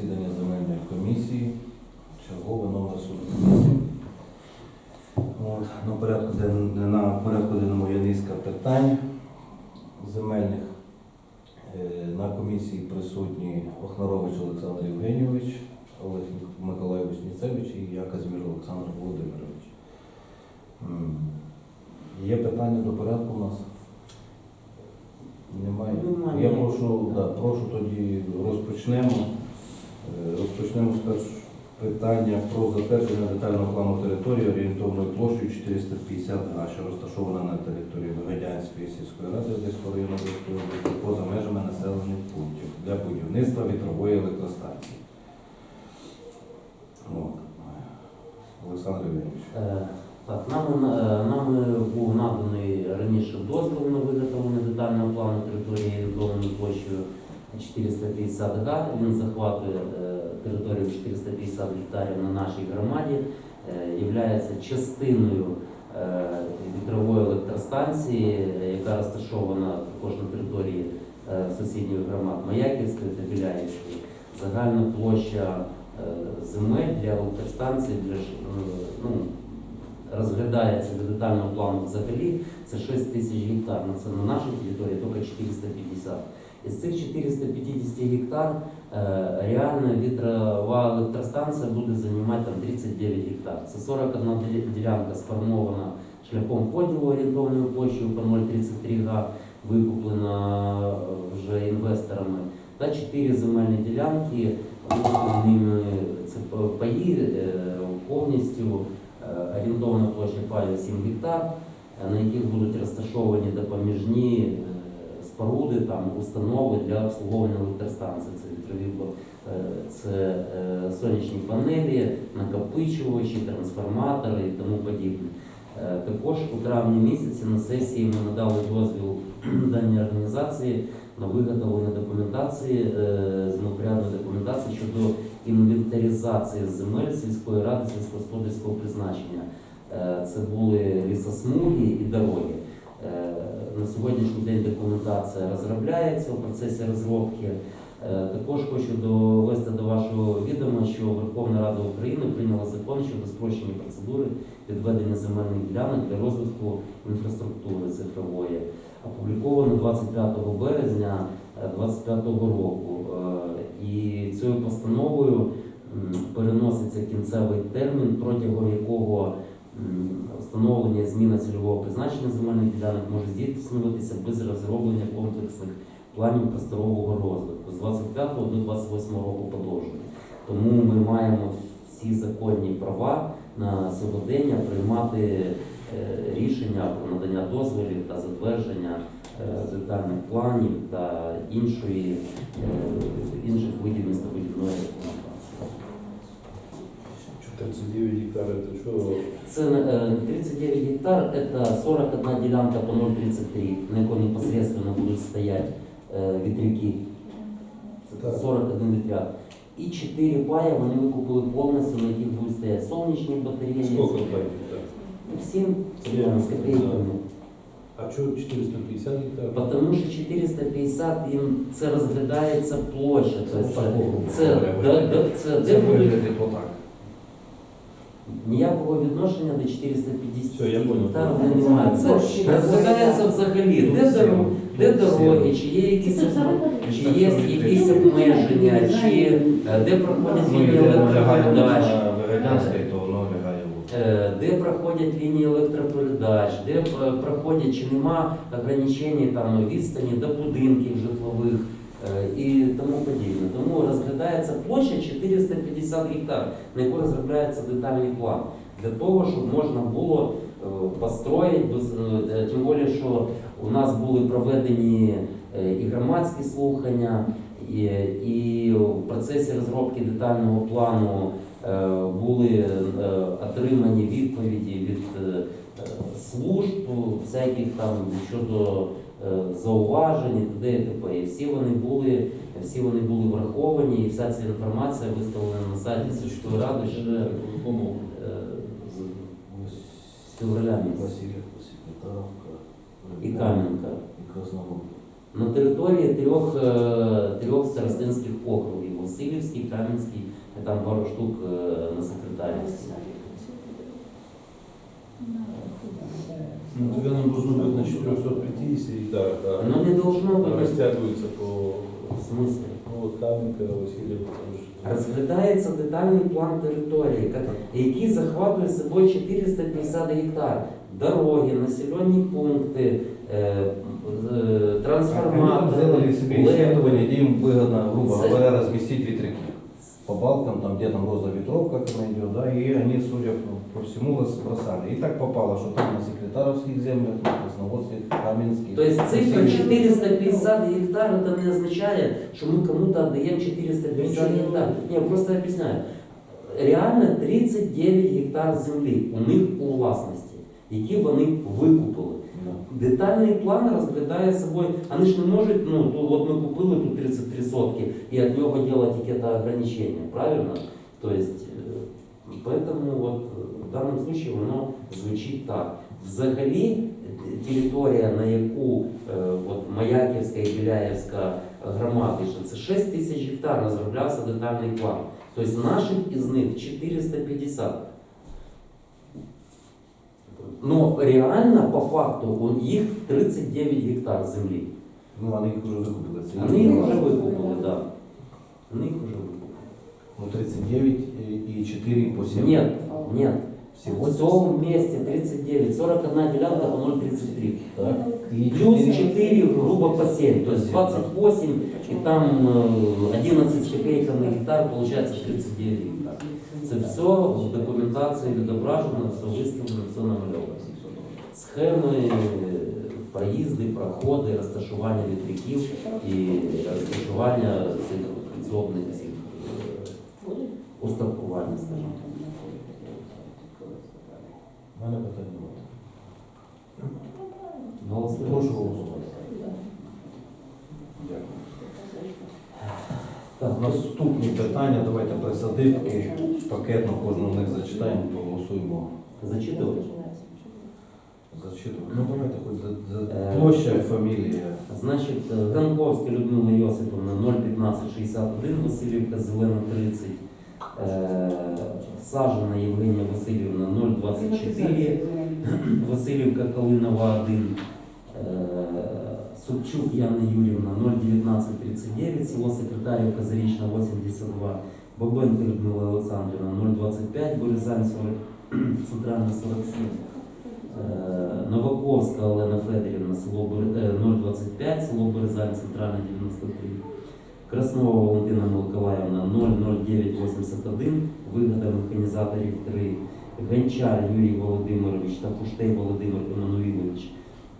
засідання земельної комісії, чергове номер 48. От, на, порядку ден- на порядку денному є низка питань земельних. Е, На комісії присутні Охнарович Олександр Євгенійович, Олег Миколайович Ніцевич і я Казмір Олександр Володимирович. Є питання до порядку у нас? Немає. Немає. Я прошу, да, прошу тоді розпочнемо. Е, Розпочнемо з першого питання про затвердження детального плану території орієнтовною площею 450 га, що розташована на території Вигадянської сільської ради Одеського району Одеської області поза межами населених пунктів для будівництва вітрової електростанції. Олександр Євгенович. Е, Так, нам, е, нам був наданий раніше дозвіл на виготовлення детального плану території орієнтованою площею 450 га. Він захватує територію 450 гектарів на нашій громаді, є частиною е, вітрової електростанції, е, яка розташована також на території е, сусідніх громад Маяківської та Біляївської. Загальна площа е, земель для електростанції для е, ну, розглядається для детального плану взагалі, це 6 тисяч гектар. Це на нашій території тільки 450. Із цих 450 гектар е, реально вітрова електростанція буде займати там 39 гектар. Це 41 ділі- ділянка сформована шляхом поділу орієнтовною площею по 0,33 га, викуплена е, вже інвесторами, та 4 земельні ділянки, викупленими це п- паї е, повністю Е, орієнтовна площа паю 7 гектар, е, на яких будуть розташовані допоміжні е, Споруди, там, установи для обслуговування електростанцій. Це вітрові е, це е, сонячні панелі, накопичувачі, трансформатори і тому подібне. Е, Також у травні місяці на сесії ми надали дозвіл даній організації на виготовлення документації, е, землепорядної документації щодо інвентаризації земель сільської ради сільськогосподарського призначення. Це були лісосмуги і дороги. Е, На сьогоднішній день документація розробляється у процесі розробки. Е, Також хочу довести до вашого відома, що Верховна Рада України прийняла закон щодо спрощення процедури відведення земельних ділянок для розвитку інфраструктури цифрової, опубліковано 25 березня 2025 року. Е, І цією постановою переноситься кінцевий термін, протягом якого встановлення і зміна цільового призначення земельних ділянок може здійснюватися без розроблення комплексних планів просторового розвитку з 25 до 28 року подовження. Тому ми маємо всі законні права на сьогодення приймати е, рішення про надання дозволів та затвердження е, детальних планів та іншої, е, інших видів містобудівної. 39 гектарів, це що? Це е, 39 гектар, це 41 ділянка по 0,33, на якій непосредственно будуть стояти е, вітряки. Це Так. 41 вітряк. І 4 пая вони викупили повністю, на яких будуть стояти сонячні батареї. Скільки пай гектар? Всім Я з копійками. А чого 450 гектарів? Тому що 450 їм це розглядається площа. Тобто Це так, це, да, да, це, де будуть виглядить отак. Ніякого відношення до 450 Все, я понял. гектар не мають. Це розглядається взагалі, де дороги, де дороги, чи є якісь чи є якісь обмеження, чи е, де проходять Ну, лінії і воно лягає електропередач. Е, де проходять лінії електропередач, де е, проходять, чи нема ограничень там відстані до будинків житлових? е, і тому подібне. Тому розглядається площа 450 гектар, на яку розробляється детальний план. Для того, щоб можна було е, построїти, е, тим більше, що у нас були проведені е, і громадські слухання, і, і в процесі розробки детального плану е, були е, отримані відповіді від е, служб всяких там щодо е, зауважень і т.д. і т.п. І всі вони були, всі вони були враховані, і вся ця інформація виставлена на сайті сільської ради ще е, з- февраля місяця. І Кам'янка. На території трьох, е, трьох старостинських округів. Васильівський, Кам'янський, там пару штук е, на Секретарівській. Ну, тогда нам должно быть на 450 гектарах, да. Ну не должно А бути. Растягивается по... В смысле? Ну, вот Каменка, Васильев, там же... Розглядається детальний план території, ка- який захватує собою 450 гектар. Дороги, населені пункти, е, е, Они там трансформатори, сделали себе леви. исследование, где им выгодно, грубо Цель. говоря, разместить ветряки По балкам, там, где там роза ветров, как она идет, да, и они, судя по всему, бросали. И так попало, что там на секретаровских землях, на Красноводских, Каменских. То есть цифра Васильевских. 450 гектар это не означает, что мы кому-то отдаем 450 гектар. Не, я просто объясняю. Реально 39 гектар землі у них у власності, які вони викупили. Детальний план розглядає собою, вони ж не можуть, ну, то от ми купили тут 33 сотки, і від нього робити тільки ограничення, правильно? То есть, е, поэтому вот е, в даному случае воно звучить так. Взагалі, територія, на яку е, от Маяківська і Біляєвська громади, що це 6 тисяч гектар розроблявся детальний план. Тобто наших із них 450. Но реально, по факту, у їх 39 гектар землі. Ну, они их уже выкупили. это Вони їх не вже важно. викупили, так. Да. Вони їх вже викупили. Ну, 39 и, и 4 по 7. Нет, нет. Всего В цьому місті 39, 41 ділянка по 0,33. Так. И Плюс 4 4 грубо по 7, то есть 28, и там э, 11 с копейками гектар, получается 39 гектар. Це все в документації відображено, виставлено, все намальовано. Схеми, проїзди, проходи, розташування вітряків і розташування цих підсобних цих е, устаткування, скажімо. У мене немає. Голосуємо. Прошу голосувати. Дякую. Так, Наступні питання, давайте присадибки. Пакетно кожного з них зачитаємо, проголосуємо. зачитувати. Зачитую. Ну давайте хоч за, за Е. площа і фамілія. Значить, е, Ганковська Людмила Йосиповна 01561, Васильівка Зелена 30, е, Сажена Євгенія Васильівна 024, Васильівка Калинова 1, Субчук Яна Юрівна 01939, село Секретарівка Зарічна 82, Бабенко Людмила Олександрівна 025, Борисань 40, Центральна 47. Е, Новаковська Олена Федорівна, село е, 025, село Березань, центральна 93. Краснова Валентина Миколаївна 00981, вигода механізаторів 3. Гончар Юрій Володимирович та Фуштей Володимир Еммануїлович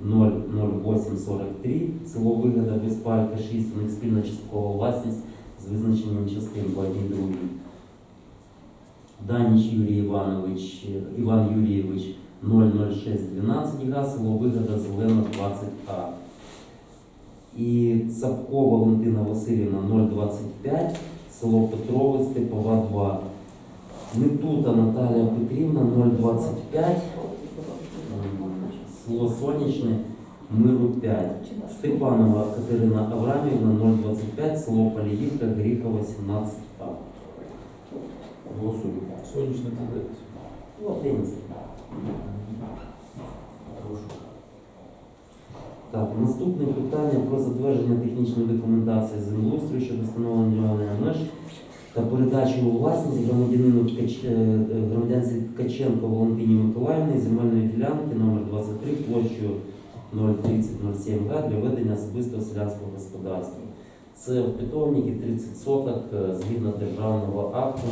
00843, село Вигода Безпалька 6, у них спільна часткова власність з визначенням частин по одній другій. Даніч Юрій Іванович, Іван Юрійович 00612 га, село Вигода, Зелена 20А. І Цапко Валентина Васильівна 025, село Петрове, Степова 2. Метута Наталія Петрівна 025, м, село Сонячне, Миру 5. Степанова Катерина Аврамівна 025, село Поліївка, Гріхова 17А. Голосуємо. ТДС. Вот, Ленинський. Так, наступне питання про затвердження технічної документації землеустрою щодо встановлення меж та передачу у власність громадянину Ткач- е, громадянці Ткаченко Валентині Миколаївні земельної ділянки номер 23 площею 03007 га для ведення особистого селянського господарства. Це в питомнику 30 соток е, згідно державного акту,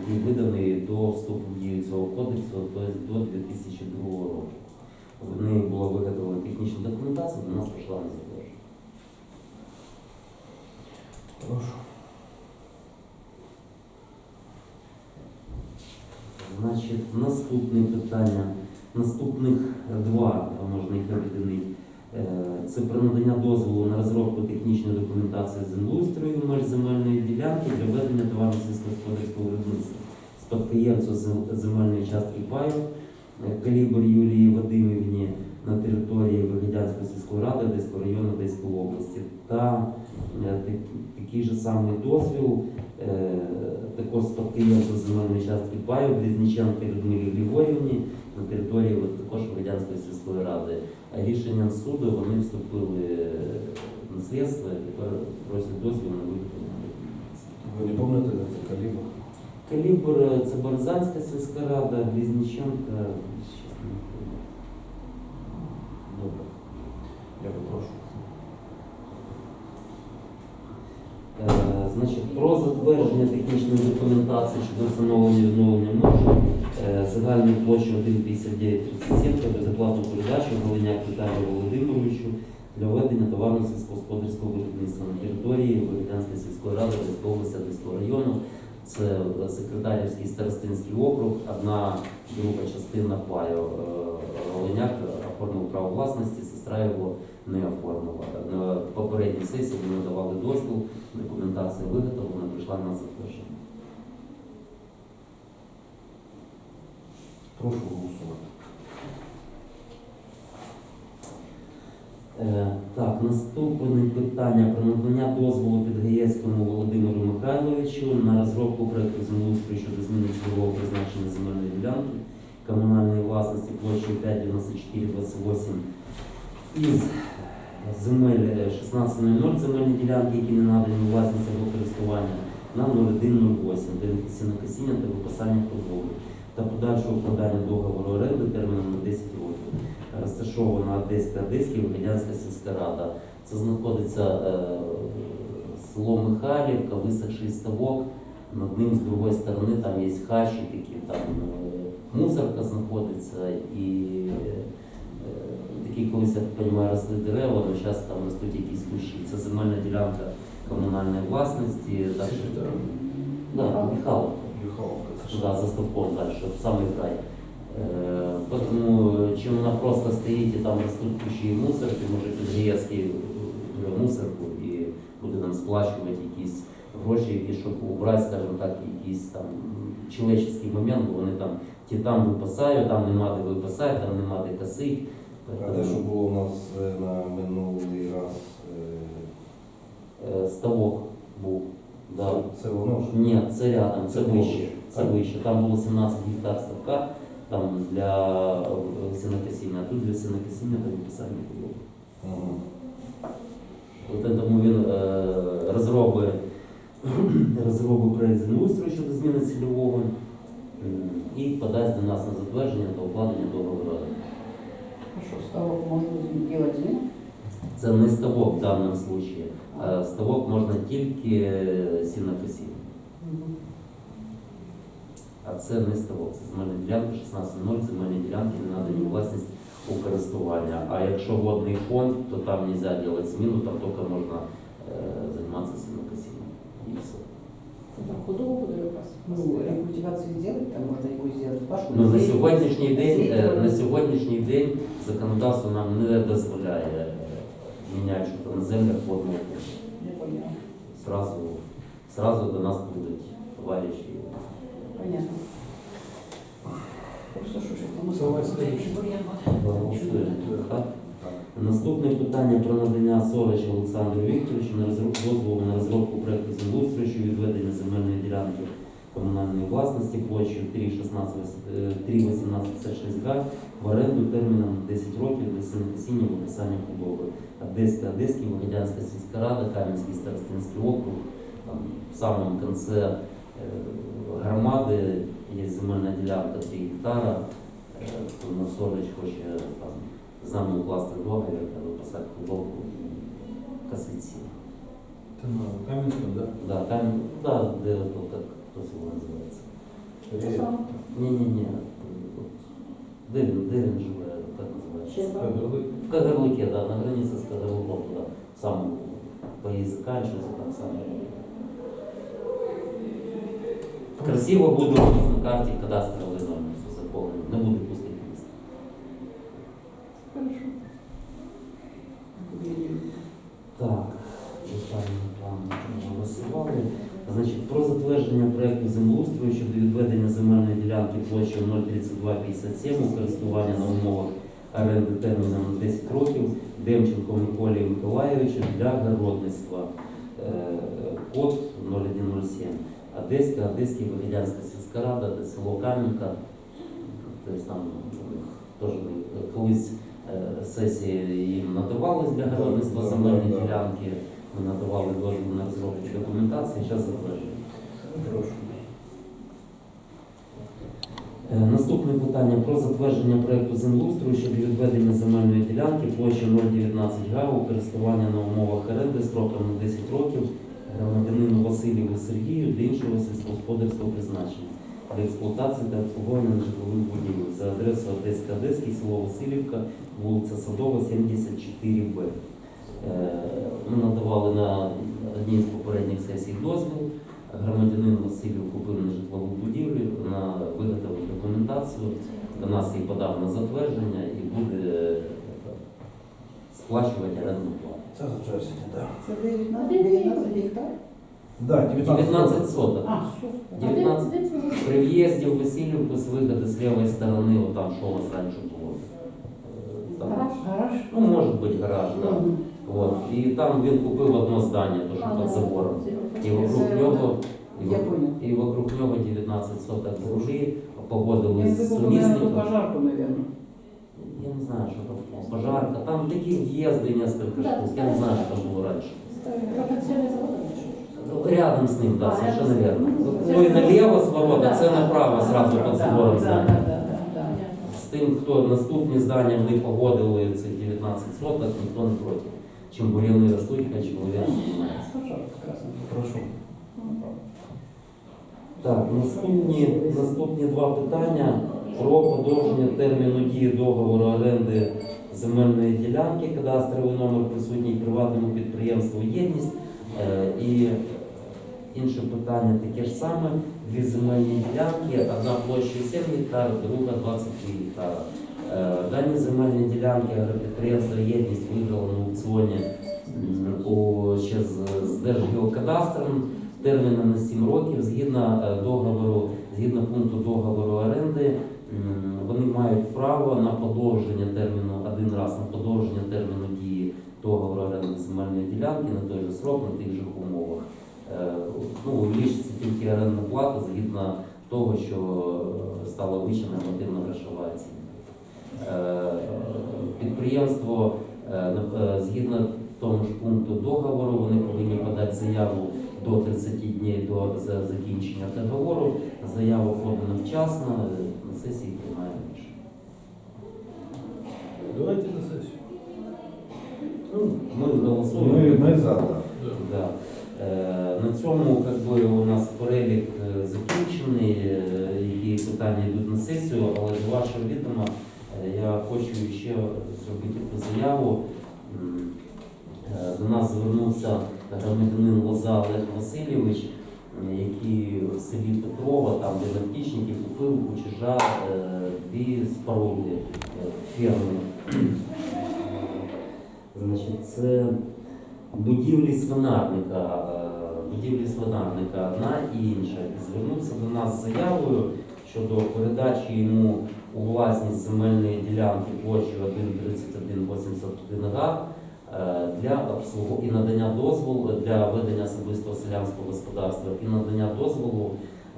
який виданий до вступу в дію цього кодексу, тобто до 2002 року. В неї була виготовлена технічна документація, до нас прийшла на. Прошу. Значить, наступне питання. Наступних два, а можна їх об'єднати. Е, Це про надання дозволу на розробку технічної документації землеустрою меж земельної ділянки для ведення товарно сільськогосподарського виробництва. Спадкоємцю зем- земельної частки паю е, калібр Юлії Вадимівні на території Вигідянської сільської ради Одеського району Одеської області. Та е, так- такий же самий дозвіл е, також спадкоємства земельної частки паю Близніченка Людмилі Григорівні на території також Вигідянської сільської ради. А рішенням суду вони вступили е, в наслідство і тепер просять дозвіл на документації. Ви не пам'ятаєте, це калібр? Калібр це Березанська сільська рада, Близніченка. щас не пам'ятаю. Добре. Я попрошу. Е, Значить, про затвердження технічної документації щодо встановлення відновлення меж загальною загальної площі 1,5937 та безоплатну передачу Волиняк Віталію Володимировичу для ведення товарно сільськогосподарського виробництва на території Великанської сільської ради Одеської області району. Це е, секретарівський старостинський округ, одна друга частина паю. Оленяк оформив право власності, сестра його не оформила. На попередній сесії ми давали дозвіл, документація виготовлена, прийшла на затвердження. Прошу голосувати. Е, Так, наступне питання про надання дозволу Підгаєцькому Володимиру Михайловичу на розробку проекту землеустрою щодо зміни цільового призначення земельної ділянки комунальної власності площею 59428 із земель е, 16.00 земельні ділянки, які не надані власність або користування на 0108 для сінокосіння та випасання худоби та подальшого укладання договору оренди терміном на 10 років розташована Одеська Одеська і Радянська сільська рада. Це знаходиться е, село Михайлівка, висохший ставок. Над ним з другої сторони там є хащі такі, там е, мусорка знаходиться і е, такі колись, я так розумію, росли дерева, але зараз там ростуть якісь кущі. Це земельна ділянка комунальної власності. Так, що- да, Михайловка. Юхаловка. Да, за стовпом дальше, в самый край. Э, Поэтому чем она просто стоит и там растут кучі мусорки, може підгрієцький мусорку і буде нам сплачувати якісь гроші, які щоб убрати, скажімо так, якийсь там чоловічний момент, бо вони там ті там випасають, там нема де випасати, там нема де косить. А те, що було у нас е, на минулий раз, е, Е, Ставок був. Да. це, воно ж? Ні, це рядом, Це вище. Це вище. Там було 17 гектар ставка там для е, сінокосіння, а тут для сінокосіння та виписання худоби. Мгм. От тому він е, розробить, розробить проєкт землеустрою щодо зміни цільового і подасть до нас на затвердження та укладення договору. Хорошо, ставок можно делать змін? Це не ставок в даному випадку. а Ставок можна тільки е, сінокосіння. А це не ставок, це земельна ділянка 16.0, земельні ділянки не надані власність у користування. А якщо водний фонд, то там не можна робити зміну, там тільки можна е, займатися сінокосінням. І все. Це там худобу буде якраз. Ну, рекультивацію зробити, там можна якусь зробити пашку. Ну, на сьогоднішній день, е, на сьогоднішній день законодавство нам не дозволяє е, міняти щось на землях водного фонду. Не поняла. Сразу, сразу до нас будуть товариші. Понятно. Просто що ж там Давай. Наступне питання про надання Сорочу Олександру Вікторовичу на розробку дозволу на розробку проекту землеустрою щодо відведення земельної ділянки комунальної власності площею 3,1856 га в оренду терміном 10 років для сінокосіння виписання худоби. Одеська, Одеський, Вагадянська сільська рада, Кам'янський старостинський округ. Там, в самому кінці е, громади є земельна ділянка 3 гектара. Е, Тому хоче там з нами укласти договір та виписати худобу косиці. Це на Кам'янському, да? Да, там, да, де то, як хто село називається. Е, Ні, ні, ні. Де він, де він живе, як називається? В Кагарлыке, да, на границе с Кагарлыком туда, сам поезд заканчивается, там сам. Красиво буду на карте кадастровый номер все заполнен, не буду пускать лист. Хорошо. Так, детальний план голосували. Значить, про затвердження проекту землеустрою щодо відведення земельної ділянки площею 03257 у користування на умовах оренди терміном на 10 років Демченко Миколі Миколайовичу для городництва. Е, Код 0107. Одеська, Одеська Вигілянська сільська рада, село Кам'янка. Тобто там теж колись е, сесії їм надавались для городництва да. ділянки. Ми надавали дозвіл на розробку документації, зараз затверджуємо. Е, Наступне питання про затвердження проекту землеустрою щодо відведення земельної ділянки площі 019 га у користування на умовах оренди строком на 10 років громадянину Василіву Сергію для іншого сільськогосподарського призначення для експлуатації та обслуговування нежитлових будівель за адресою Одеська Одеський, село Васильівка, вулиця Садова, 74Б. Е, Ми надавали на одній з попередніх сесій дозвіл. Громадянин Василів купив нежитлову будівлю, на виготовив документацію, до нас її подав на затвердження і буде сплачувати орендну плату. Це затвердження, так. Це 19, 19 гектар? Да, 19. 19 соток. А, супер. 19. При в'їзді в Васильівку з виходу з лівої сторони, от там що у вас раніше було. Е, там, Гараж? Гараж? Ну, може бути гараж, так. Мгм. От. І там він купив одне здання, то що під забором. І вокруг нього, і Я вокруг, понял. і вокруг нього 19 соток землі, погодили Я з наверное, ту сумісником. пожарку, наверное. Я не знаю, що там пожарка. Там такі в'їзди несколько штук. Я не знаю, що там було раніше. Рядом с ним, да, А, совершенно верно. с ним. Ну и налево с ворота, це направо, да, під собором здання. да, да, да. З тим, хто наступні здання вони погодили ці 19 соток, ніхто не проти. Чим бур'яни ростуть, хай. Пожарка красная. Прошу. Так, наступні, наступні два питання про подовження терміну дії договору оренди земельної ділянки, кадастровий номер присутній приватному підприємству Єдність. Е, І інше питання таке ж саме. Дві земельні ділянки, одна площа 7 гектар, друга 23 гектара. Е, Дані земельні ділянки агропідприємство Єдність виграло на аукціоні ще з, Держгеокадастром терміном на 7 років згідно е, договору, згідно пункту договору оренди, вони мають право на подовження терміну один раз на подовження терміну дії договору оренди земельної ділянки на той же срок, на тих же умовах. Е, Ну, увеличиться тільки орендна плата згідно того, що е, стала вища нормативна грошова оцінка. Е, Підприємство е, е, згідно тому ж пункту договору, вони повинні подати заяву до 30 днів до закінчення договору. Заява подана вчасно, е, сесії приймаємо рішення. Давайте на сессию. Ну, ми голосуємо. Ми, ми за, так. Да. Е, На цьому как би, у нас перелік е, закінчений, е, які питання йдуть на сесію, але до вашого відома е, я хочу ще зробити таку заяву. М, е, До нас звернувся громадянин Лоза Олег Васильович, е, який в селі Петрова, там де Лантічники, купив у чужа е, дві споруди е, ферми. Значить, це будівлі свинарника, будівлі свинарника одна і інша. І звернувся до нас з заявою щодо передачі йому у власність земельної ділянки площею 1,3181 га для обслугу і надання дозволу для ведення особистого селянського господарства і надання дозволу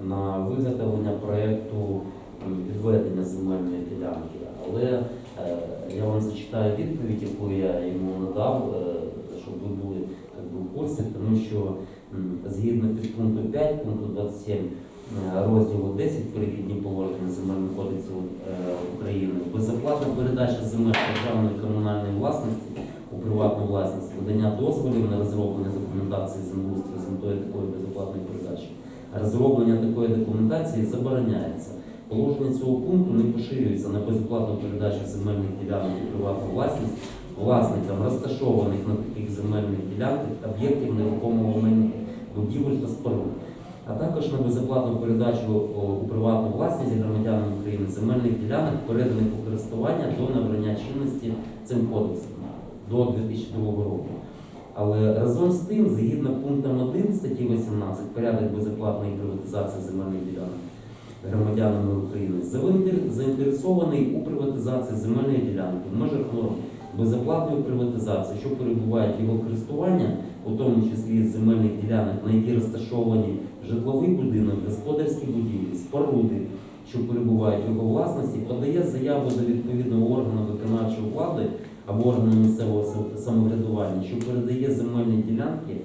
на виготовлення проєкту відведення земельної ділянки. Але е, я вам зачитаю відповідь, яку я йому надав, е, щоб ви були в курсі, тому що згідно підпункту 5, пункту 27 е, розділу 10 перехідні положення Земельного кодексу е, України, безоплатна передача земель державної комунальної власності видання дозволів на розроблення документації землеустрою з метою такої безоплатної передачі. Розроблення такої документації забороняється. Положення цього пункту не поширюється на безоплатну передачу земельних ділянок у приватну власність власникам розташованих на таких земельних ділянках об'єктів нерухомого майна, будівель та споруд, а також на безоплатну передачу у приватну власність громадянам України земельних ділянок, переданих у користування до набрання чинності цим кодексом до 2002 року. Але разом з тим, згідно пунктом 1 статті 18, порядок безоплатної приватизації земельних ділянок, громадянами України, заінтер- заінтересований у приватизації земельної ділянки в межах норм безоплатної приватизації, що перебувають його користування, у тому числі земельних ділянок, на які розташовані житловий будинок, господарські будівлі, споруди, що перебувають в його власності, подає заяву до відповідного органу виконавчої влади або органу місцевого самоврядування, що передає земельні ділянки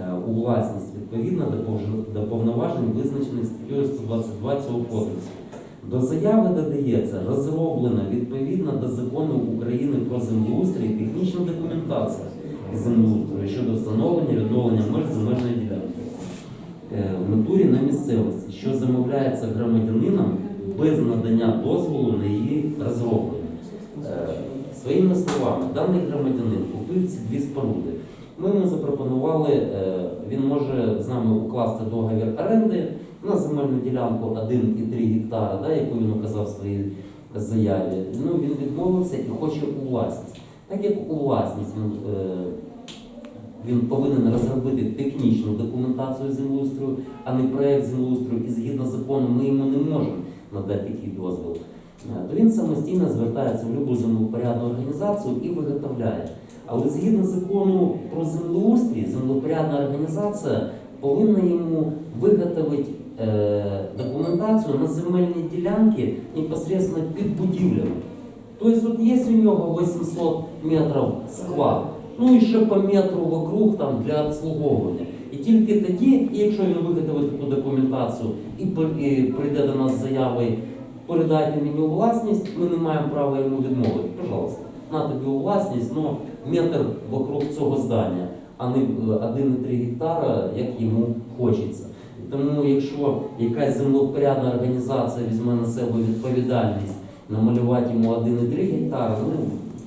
е, у власність відповідно до повноважень, визначених статтею 122 цього кодексу. До заяви додається розроблена відповідно до закону України про землеустрій технічна документація землеустрою щодо встановлення відновлення меж земельної ділянки е, в натурі на місцевості, що замовляється громадянином без надання дозволу на її розроблення. Своїми словами, даний громадянин купив ці дві споруди. Ми йому запропонували, е, він може з нами укласти договір оренди на земельну ділянку 1,3 гектара, да, яку він указав в своїй заяві. Ну, він відмовився і хоче у власність. Так як у власність він, е, він повинен розробити технічну документацію землеустрою, а не проєкт землеустрою, і згідно закону ми йому не можемо надати такий дозвіл. Е, То він самостійно звертається в будь-яку землепорядну організацію і виготовляє. Але згідно закону про землеустрій, землепорядна організація повинна йому виготовити е, документацію на земельні ділянки непосредственно під будівлями. Тобто от є у нього 800 метрів склад, ну і ще по метру вокруг там для обслуговування. І тільки тоді, якщо він виготовить таку документацію і прийде до нас з заявою, передайте мені у власність, ми не маємо права йому відмовити. Пожалуйста, на тобі у власність, ну метр вокруг цього здання, а не е, 1,3 гектара, як йому хочеться. Тому, якщо якась землепорядна організація візьме на себе відповідальність намалювати йому 1,3 гектара, ну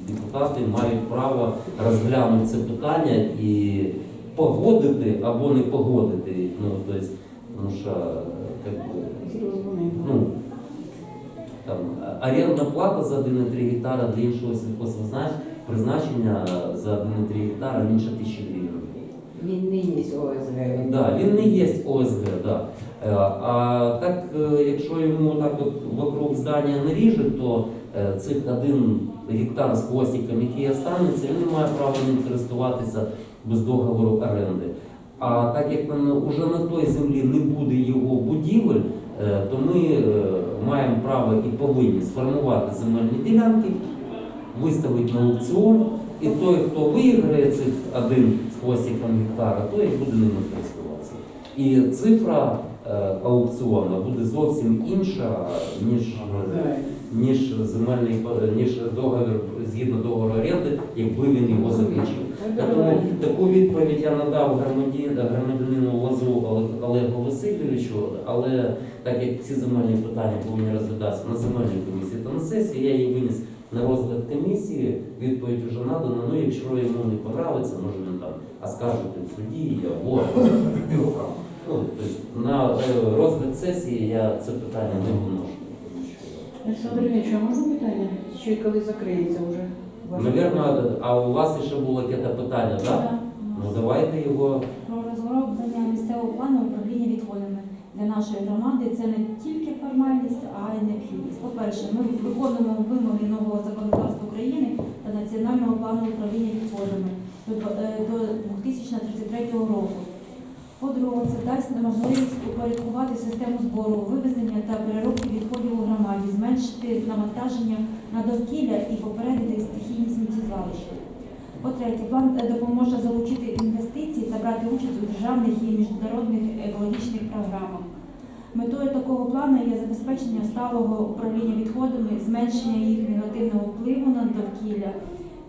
депутати мають право розглянути це питання і погодити або не погодити. Ну, тобто, тому що як би, ну, там, а- орендна плата за 1,3 гектара для іншого сільхозпризначення за 1,3 гектара менше тисячі гривень. Він не є ОСГ. Да, він не є ОСГ, да. Е, А так, е, якщо йому так от вокруг здання наріже, то е, цих один гектар з хвостиком, який останеться, він не має права ним користуватися без договору оренди. А так як вже на той землі не буде його будівель, е, то ми е, маємо право і повинні сформувати земельні ділянки, виставити на аукціон, і той, хто виграє цих один з хвостиком гектара, той буде ними користуватися. І цифра е, аукціону буде зовсім інша, ніж, ніж земельний ніж договір згідно договору оренди, якби він його заключив. Тому таку відповідь я надав громадянину Лазу Олегу Васильовичу, але так як ці земельні питання повинні розглядатися на земельній комісії та на сесії, я її виніс на розгляд комісії, відповідь вже надана. Ну, якщо йому не подобається, може він там оскаржити в суді або ну, на е, розгляд сесії я це питання не виношу. Олександр Ильич, а можна питання? Чи коли закриється вже? Навірно, а у вас ще було яке питання, так? Так. Ну давайте його. Про розроблення місцевого плану управління відходами для нашої громади це не тільки формальність, а й необхідність. По-перше, ми виконуємо вимоги нового законодавства України та національного плану управління відходами до дв- е, до 2033 року. По-друге, це дасть можливість упорядкувати систему збору, вивезення та переробки відходів у громаді, зменшити навантаження на довкілля і попередити стихійні сміттєзвалища. По-третє, план е, допоможе залучити інвестиції та брати участь у державних і міжнародних екологічних програмах. Метою такого плану є забезпечення сталого управління відходами, зменшення їх негативного впливу на довкілля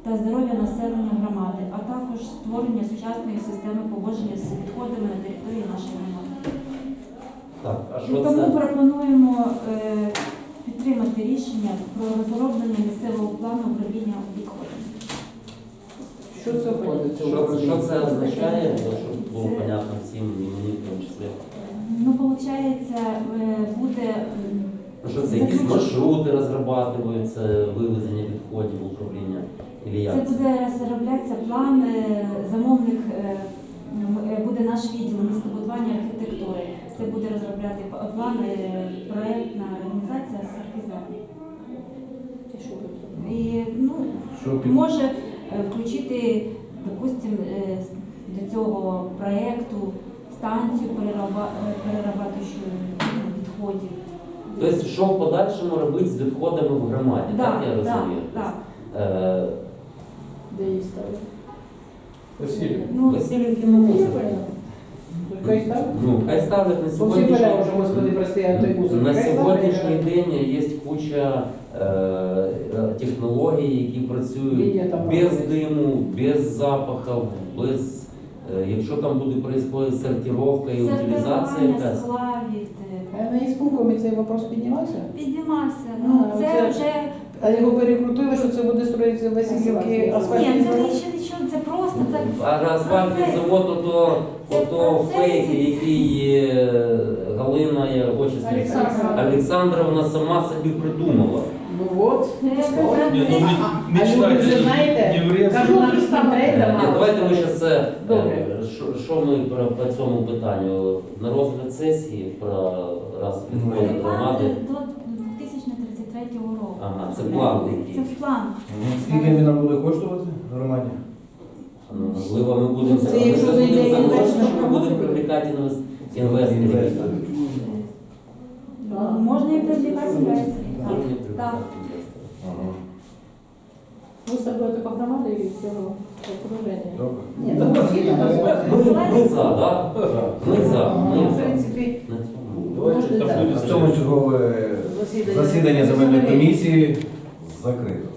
та здоров'я населення громади, а також створення сучасної системи поводження з відходами на території нашої громади. Так, а що тому це? пропонуємо е, підтримати рішення про розроблення місцевого плану управління відходами. Що це входить? Що, що це означає, щоб було понятно всім, і мені в тому числі? Ну, виходить, буде Ну, Що це якісь маршрути розрабатуються, вивезення відходів управління? Или це як? це? буде розроблятися план, е, замовник е, м, е, буде наш відділ містобудування архітектури. Це буде розробляти п- план, е, організація. І що ви тут? І ну, може е, включити, допустимо, е, до цього проекту станцію перераба, перерабатуючої ну, відходів. Тобто, що в подальшому робити з відходами в громаді, Да, так я розумію? да. Е, Де її ставити? Василий, Ну, Васильівки на мусор. Хай? Ну, хай ставлять на Бо всі сьогоднішній поля вже, господи, прости, а той мусор. На Хай сьогоднішній а день є куча е, е, технологій, які працюють Лінія там без проходить. диму, без запахів, без е, якщо там буде происходити сортировка і утилізація Сортування якась. скла від е, А на ісполкомі цей вопрос піднімався? піднімався. Ну А, це це- вже А його перекрутили, що це буде строїтися Васильівки ні, асфальтний це нічого, це просто так. А асфальтний завод, ото, ото фейк, який е, Галина я хочу сказати, Олександра. Олександровна сама собі придумала. Ну от. Це не, ну, А люди вже знаєте, не кажу, Ні, давайте ми ще це Добре. е, що- ми про по цьому питанню на розгляд сесії про раз Це відходить план громади. до 2033 року. Ага, це план Це план. Скільки він нам буде коштувати громаді? Ну, Можливо, ми будемо Це ми якщо ж будемо інвестор, запрошувати, то ми будемо привлекати інвес- інвесторів. Ну, Можна і привлекати інвесторів. Привлекати. Ага. Ви з тобою така громада і всього окруження. Добре. Ні, ну Ми, ми за, да? Ми за. Ну, Ми в за. принципі, На цьому. Давайте На цьому чергове засідання. земельної комісії закрито.